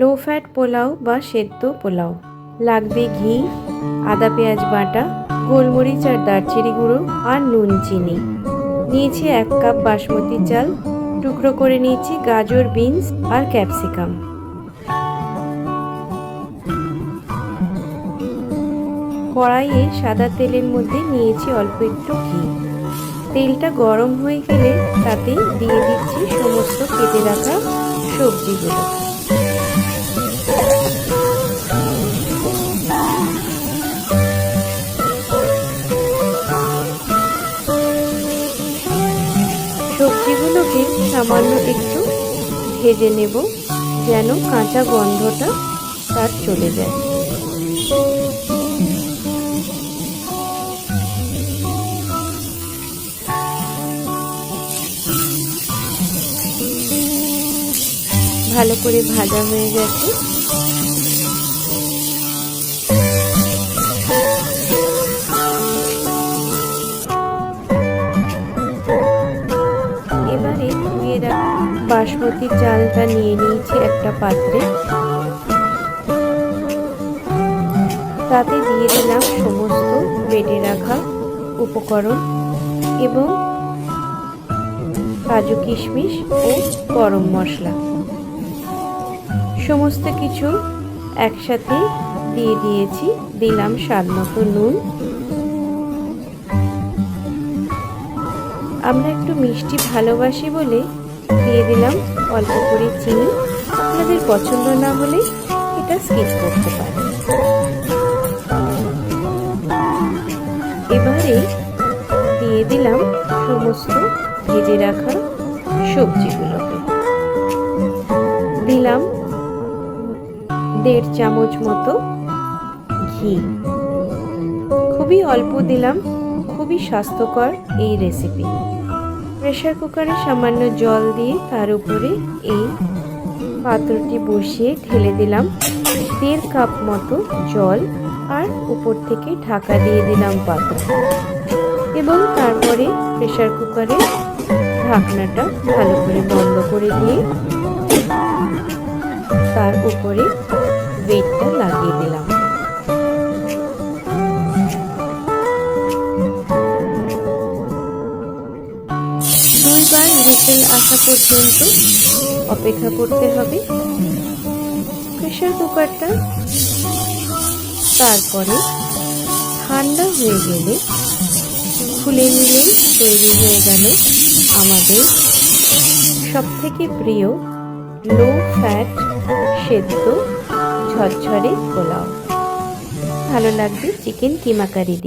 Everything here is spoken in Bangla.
লো ফ্যাট পোলাও বা সেদ্ধ পোলাও। লাগবে ঘি, আদা পেঁয়াজ বাটা, গোলমরিচ আর দারচিনি গুঁড়ো আর নুন চিনি। নিয়েছি এক কাপ বাসমতি চাল, টুকরো করে নিয়েছি গাজর, বিনস আর ক্যাপসিকাম। কড়াইয়ে সাদা তেলের মধ্যে নিয়েছি অল্প একটু ঘি। তেলটা গরম হয়ে গেলে তাতে দিয়ে দিচ্ছি সমস্ত কেটে রাখা সবজিগুলো। সবজিগুলোকে সামান্য একটু ভেজে নেব যেন কাঁচা গন্ধটা তার চলে যায়। ভালো করে ভাজা হয়ে গেছে। বাসমতি চালটা নিয়ে নিয়েছি একটা পাত্রে। তাতে দিয়ে দিলাম সমস্ত বেটে রাখা উপকরণ এবং কাজু কিশমিশ ও গরম মশলা। সমস্ত কিছু একসাথে দিয়ে দিয়েছি, দিলাম স্বাদ মতো নুন। আমরা একটু মিষ্টি ভালোবাসি বলে দিয়ে দিলাম অল্প করে চিনি। আপনাদের পছন্দ না হলে এটা স্কিপ করতে পারেন। এবারে দিয়ে দিলাম সমস্ত ভেজে রাখা সবজিগুলোকে। দিলাম দেড় চামচ মতো ঘি। খুবই অল্প দিলাম, খুবই স্বাস্থ্যকর এই রেসিপি প্রেশার কুকারে সামান্য জল দিয়ে তার উপরে এই পাত্রটি বসিয়ে ঢেলে দিলাম। দেড় কাপ মতো জল আর উপর থেকে ঢাকা দিয়ে দিলাম পাত্র। এবং তারপরে প্রেশার কুকারে ঢাকনাটা ভালো করে বন্ধ করে দিয়ে তার উপরে ওয়েটটা লাগিয়ে দিলাম। দুইবার আসা পর্যন্ত অপেক্ষা করতে হবে। প্রেশার কুকারটা তারপরে ঠান্ডা হয়ে গেলে খুলে নিলেই তৈরি হয়ে গেল আমাদের সবথেকে প্রিয় লো ফ্যাট সেদ্ধ ঝরঝরে পোলাও। ভালো লাগবে চিকেন কিমা কারি দিয়ে।